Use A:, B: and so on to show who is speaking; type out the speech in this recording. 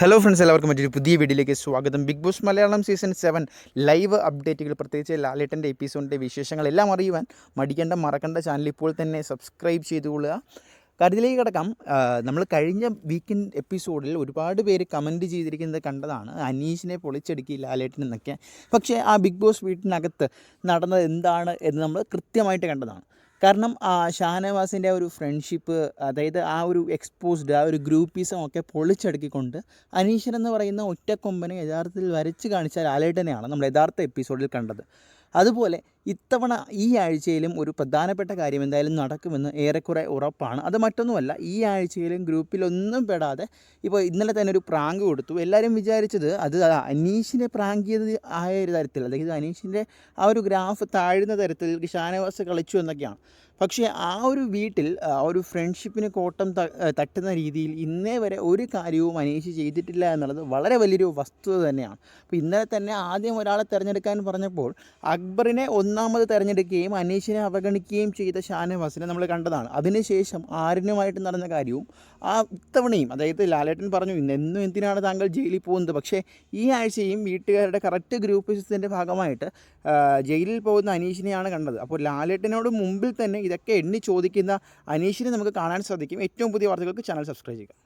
A: Hello friends എല്ലാവർക്കും മറ്റൊരു പുതിയ വീഡിയോയിലേക്ക് സ്വാഗതം. Bigg Boss Malayalam season seven live അപ്ഡേറ്റുകൾ പ്രത്യേകിച്ച് ലാലേട്ടന്റെ എപ്പിസോഡിന്റെ വിശേഷങ്ങളെല്ലാം അറിയുവാൻ മടിക്കേണ്ട മറക്കേണ്ട ചാനൽ ഇപ്പോൾ തന്നെ സബ്സ്ക്രൈബ് ചെയ്തുകൊള്ളുക. കാര്യത്തിലേക്ക് കിടക്കാം. നമ്മൾ കഴിഞ്ഞ വീക്കെൻഡ് എപ്പിസോഡിൽ ഒരുപാട് പേര് കമന്റ് ചെയ്തിരിക്കുന്നത് കണ്ടതാണ്. അനീഷിനെ പൊളിച്ചെടുക്കി ലാലേട്ടൻ എന്നൊക്കെ. പക്ഷേ ആ ബിഗ് ബോസ് വീട്ടിനകത്ത് നടന്നത് എന്താണ് എന്ന് നമ്മൾ കൃത്യമായിട്ട് കണ്ടതാണ്. കാരണം ഷാനവാസിന്റെ ഒരു ഫ്രണ്ട്ഷിപ്പ് അതായത് ആ ഒരു എക്സ്പോസ്ഡ് ആ ഒരു ഗ്രൂപ്പീസും ഒക്കെ പൊളിച്ചടുക്കിക്കൊണ്ട് അനീഷൻ എന്ന് പറയുന്ന ഒറ്റക്കൊമ്പനെ യഥാർത്ഥത്തിൽ വരച്ച് കാണിച്ചാൽ ലാലേട്ടനെയാണ് നമ്മൾ യഥാർത്ഥ എപ്പിസോഡിൽ കണ്ടത്. അതുപോലെ ഇത്തവണ ഈ ആഴ്ചയിലും ഒരു പ്രധാനപ്പെട്ട കാര്യം എന്തായാലും നടക്കുമെന്ന് ഏറെക്കുറെ ഉറപ്പാണ്. അത് മറ്റൊന്നുമല്ല ഈ ആഴ്ചയിലും ഗ്രൂപ്പിലൊന്നും പെടാതെ ഇപ്പോൾ ഇന്നലെ തന്നെ ഒരു പ്രാങ്ക് കൊടുത്തു. എല്ലാവരും വിചാരിച്ചത് അത് അനീഷിനെ പ്രാങ്ക് ചെയ്തത് ആയ ഒരു തരത്തിൽ അതായത് അനീഷിന്റെ ആ ഒരു ഗ്രാഫ് താഴ്ന്ന തരത്തിൽ ഷാനവാസ് കളിച്ചു എന്നൊക്കെയാണ്. പക്ഷേ ആ ഒരു വീട്ടിൽ ആ ഒരു ഫ്രണ്ട്ഷിപ്പിന് കോട്ടം തട്ടുന്ന രീതിയിൽ ഇന്നേ വരെ ഒരു കാര്യവും അനീഷ് ചെയ്തിട്ടില്ല എന്നുള്ളത് വളരെ വലിയൊരു വസ്തുത തന്നെയാണ്. അപ്പോൾ ഇന്നലെ തന്നെ ആദ്യം ഒരാളെ തിരഞ്ഞെടുക്കാൻ പറഞ്ഞപ്പോൾ അക്ബറിനെ ഒന്നാമത് തിരഞ്ഞെടുക്കുകയും അനീഷിനെ അവഗണിക്കുകയും ചെയ്ത ഷാനവാസിനെ നമ്മൾ കണ്ടതാണ്. അതിനുശേഷം ആരിനുമായിട്ട് നടന്ന കാര്യവും ആ ഇത്തവണയും അതായത് ലാലേട്ടൻ പറഞ്ഞു ഇന്നെന്നും എന്തിനാണ് താങ്കൾ ജയിലിൽ പോകുന്നത്? പക്ഷേ ഈ ആഴ്ചയും വീട്ടുകാരുടെ കറക്റ്റ് ഗ്രൂപ്പിസത്തിന്റെ ഭാഗമായിട്ട് ജയിലിൽ പോകുന്ന അനീഷിനെയാണ് കണ്ടത്. അപ്പോൾ ലാലേട്ടനോട് മുമ്പിൽ തന്നെ ഇതൊക്കെ എണ്ണി ചോദിക്കുന്ന അനീഷിനെ നമുക്ക് കാണാൻ സാധിക്കും. ഏറ്റവും പുതിയ വാർത്തകൾക്ക് ചാനൽ സബ്സ്ക്രൈബ് ചെയ്യുക.